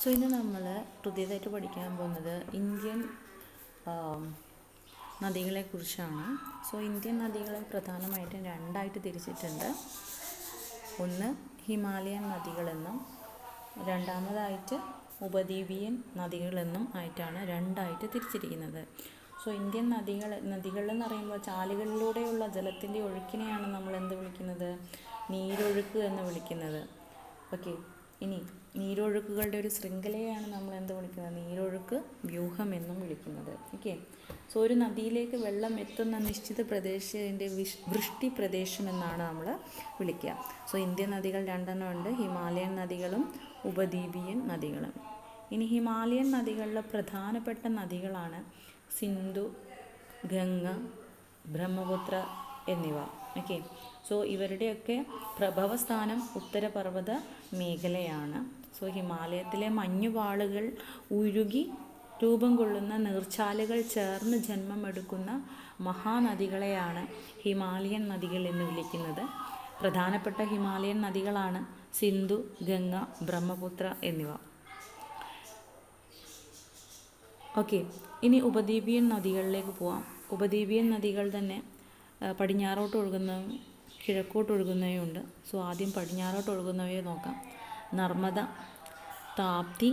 So ഇന്ന് നമ്മൾ പുതിയതായിട്ട് പഠിക്കാൻ പോകുന്നത് ഇന്ത്യൻ നദികളെ നദികളെക്കുറിച്ചാണ് സോ ഇന്ത്യൻ നദികളെ പ്രധാനമായിട്ടും രണ്ടായിട്ട് തിരിച്ചിട്ടുണ്ട്. ഒന്ന് ഹിമാലയൻ നദികളെന്നും രണ്ടാമതായിട്ട് ഉപദ്വീപീയൻ നദികളെന്നും ആയിട്ടാണ് രണ്ടായിട്ട് തിരിച്ചിരിക്കുന്നത്. സോ ഇന്ത്യൻ നദികൾ എന്ന് പറയുമ്പോൾ ചാലുകളിലൂടെയുള്ള ജലത്തിന്റെ ഒഴുക്കിനെയാണ് നമ്മൾ എന്ത് വിളിക്കുന്നത്? നീരൊഴുക്ക് എന്ന് വിളിക്കുന്നത്. ഓക്കെ ഇനി നീരൊഴുക്കുകളുടെ ഒരു ശൃംഖലയാണ് നമ്മൾ എന്ത് വിളിക്കുന്നത്? നീരൊഴുക്ക് വ്യൂഹം എന്നും വിളിക്കുന്നത്. ഓക്കെ സോ ഒരു നദിയിലേക്ക് വെള്ളം എത്തുന്ന നിശ്ചിത പ്രദേശത്തിന്റെ വിഷ് വൃഷ്ടി പ്രദേശം എന്നാണ് നമ്മൾ വിളിക്കുക. സോ ഇന്ത്യൻ നദികൾ രണ്ടെണ്ണം ഉണ്ട്. ഹിമാലയൻ നദികളും ഉപദ്വീപിയൻ നദികളും. ഇനി ഹിമാലയൻ നദികളിലെ പ്രധാനപ്പെട്ട നദികളാണ് സിന്ധു ഗംഗ ബ്രഹ്മപുത്ര എന്നിവ. ഓക്കെ സോ ഇവരുടെയൊക്കെ പ്രഭവസ്ഥാനം ഉത്തരപർവത മേഖലയാണ്. സോ ഹിമാലയത്തിലെ മഞ്ഞുപാളുകൾ ഉരുകി രൂപം കൊള്ളുന്ന നീർച്ചാലുകൾ ചേർന്ന് ജന്മമെടുക്കുന്ന മഹാനദികളെയാണ് ഹിമാലയൻ നദികൾ എന്ന് വിളിക്കുന്നത്. പ്രധാനപ്പെട്ട ഹിമാലയൻ നദികളാണ് സിന്ധു ഗംഗ ബ്രഹ്മപുത്ര എന്നിവ. ഓക്കെ ഇനി ഉപദ്വീപിയൻ നദികളിലേക്ക് പോവാം. ഉപദ്വീപിയൻ നദികൾ തന്നെ പടിഞ്ഞാറോട്ട് ഒഴുകുന്ന കിഴക്കോട്ട് ഒഴുകുന്നവയും ഉണ്ട് സോ ആദ്യം പടിഞ്ഞാറോട്ട് ഒഴുകുന്നവയെ നോക്കാം. നർമ്മദ താപ്തി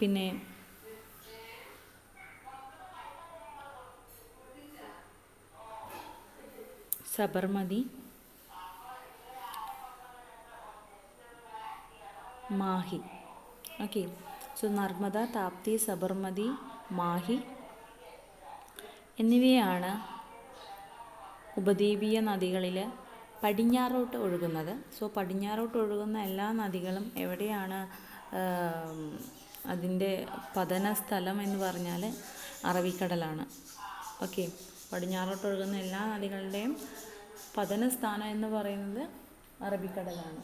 പിന്നെ സബർമതി മാഹി. ഓക്കെ. സോ നർമ്മദ താപ്തി സബർമതി മാഹി എന്നിവയാണ് ഉപദ്വീപീയ നദികളിൽ പടിഞ്ഞാറോട്ട് ഒഴുകുന്നത്. സോ പടിഞ്ഞാറോട്ട് ഒഴുകുന്ന എല്ലാ നദികളും എവിടെയാണ് അതിന്റെ പതന സ്ഥലം എന്ന് പറഞ്ഞാൽ അറബിക്കടലാണ്. ഓക്കെ പടിഞ്ഞാറോട്ട് ഒഴുകുന്ന എല്ലാ നദികളുടെയും പതന സ്ഥാനം എന്ന് പറയുന്നത് അറബിക്കടലാണ്.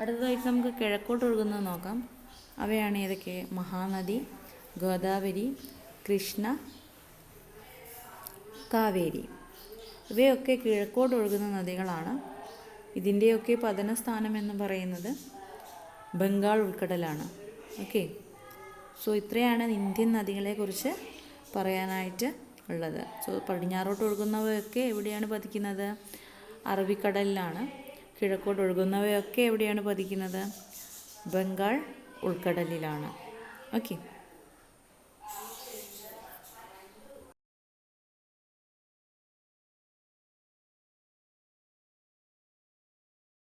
അടുത്തതായിട്ട് നമുക്ക് കിഴക്കോട്ട് ഒഴുകുന്നത് നോക്കാം. അവയാണ് ഏതൊക്കെ? മഹാനദി ഗോദാവരി കൃഷ്ണ കാവേരി. ഇവയൊക്കെ കിഴക്കോട്ട് ഒഴുകുന്ന നദികളാണ്. ഇതിന്റെയൊക്കെ പതന സ്ഥാനം എന്ന് പറയുന്നത് ബംഗാൾ ഉൾക്കടലാണ്. ഓക്കെ. സോ ഇത്രയാണ് ഇന്ത്യൻ നദികളെക്കുറിച്ച് പറയാനായിട്ട് ഉള്ളത്. സോ പടിഞ്ഞാറോട്ട് ഒഴുകുന്നവയൊക്കെ എവിടെയാണ് പതിക്കുന്നത്? അറബിക്കടലിലാണ്. കിഴക്കോട്ട് ഒഴുകുന്നവയൊക്കെ എവിടെയാണ് പതിക്കുന്നത്? ബംഗാൾ ഉൾക്കടലിലാണ്. ഓക്കെ.